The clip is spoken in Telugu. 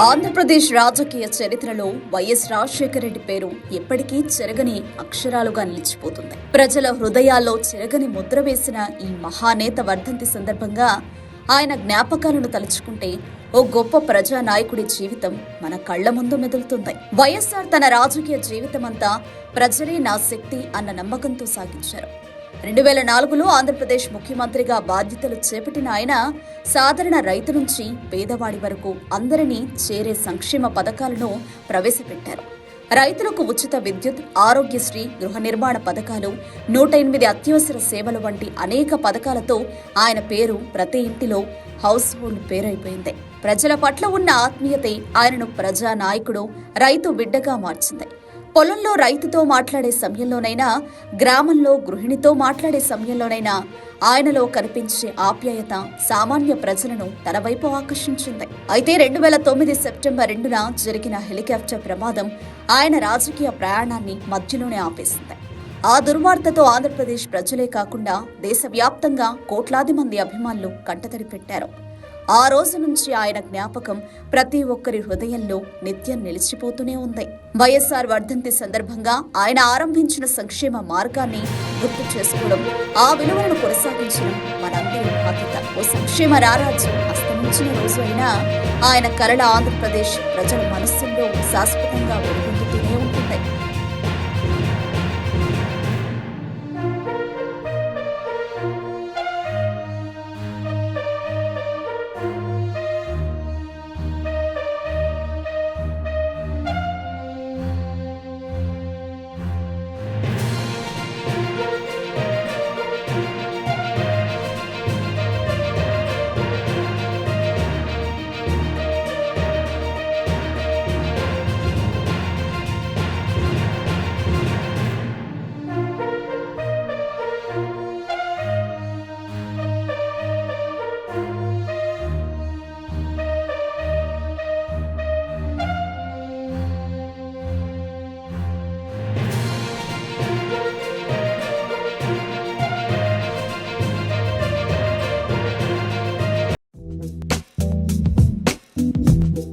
ఆంధ్రప్రదేశ్ రాజకీయ చరిత్రలో వైఎస్ రాజశేఖర రెడ్డి పేరు ఎప్పటికీ చెరగని అక్షరాలుగా నిలిచిపోతుంది. ప్రజల హృదయాల్లో చెరగని ముద్ర వేసిన ఈ మహానేత వర్ధంతి సందర్భంగా ఆయన జ్ఞాపకాలను తలుచుకుంటే ఓ గొప్ప ప్రజానాయకుడి జీవితం మన కళ్ళ ముందు మెదులుతుంది. వైఎస్ఆర్ తన రాజకీయ జీవితమంతా ప్రజలే నా శక్తి అన్న నమ్మకంతో సాగించారు. రెండు వేల నాలుగులో ఆంధ్రప్రదేశ్ ముఖ్యమంత్రిగా బాధ్యతలు చేపట్టిన ఆయన సాధారణ రైతు నుంచి పేదవాడి వరకు అందరినీ చేరే సంక్షేమ పథకాలను ప్రవేశపెట్టారు. రైతులకు ఉచిత విద్యుత్ ఆరోగ్యశ్రీ గృహ నిర్మాణ పథకాలు నూట ఎనిమిది అత్యవసర సేవలు వంటి అనేక పథకాలతో ఆయన పేరు ప్రతి ఇంటిలో హౌస్ హోల్డ్ పేరైపోయింది. ప్రజల పట్ల ఉన్న ఆత్మీయతే ఆయనను ప్రజానాయకుడు రైతు బిడ్డగా మార్చింది. పొలంలో రైతుతో మాట్లాడే సమయంలోనైనా గ్రామంలో గృహిణితో మాట్లాడే సమయంలోనైనా ఆయనలో కనిపించే ఆప్యాయత సామాన్య ప్రజలను తన వైపు ఆకర్షించింది. అయితే రెండు వేల తొమ్మిది సెప్టెంబర్ రెండున జరిగిన హెలికాప్టర్ ప్రమాదం ఆయన రాజకీయ ప్రయాణాన్ని మధ్యలోనే ఆపేసింది. ఆ దుర్వార్తతో ఆంధ్రప్రదేశ్ ప్రజలే కాకుండా దేశవ్యాప్తంగా కోట్లాది మంది అభిమానులు కంటతడి పెట్టారు. ఆ రోజు నుంచి ఆయన జ్ఞాపకం ప్రతి ఒక్కరి హృదయంలో నిత్యం నిలిచిపోతూనే ఉంది. వైఎస్ఆర్ వర్ధంతి సందర్భంగా ఆయన ఆరంభించిన సంక్షేమ మార్గాన్ని గుర్తు చేసుకోవడం ఆ విలువలను కొనసాగించడం మనందరి బాధ్యత. ఓ సంక్షేమ రారాజ్యం అస్తమించిన రోజు అయినా ఆయన కలల ఆంధ్రప్రదేశ్ ప్రజల మనస్సుల్లో శాశ్వతంగా ఉంటుంది.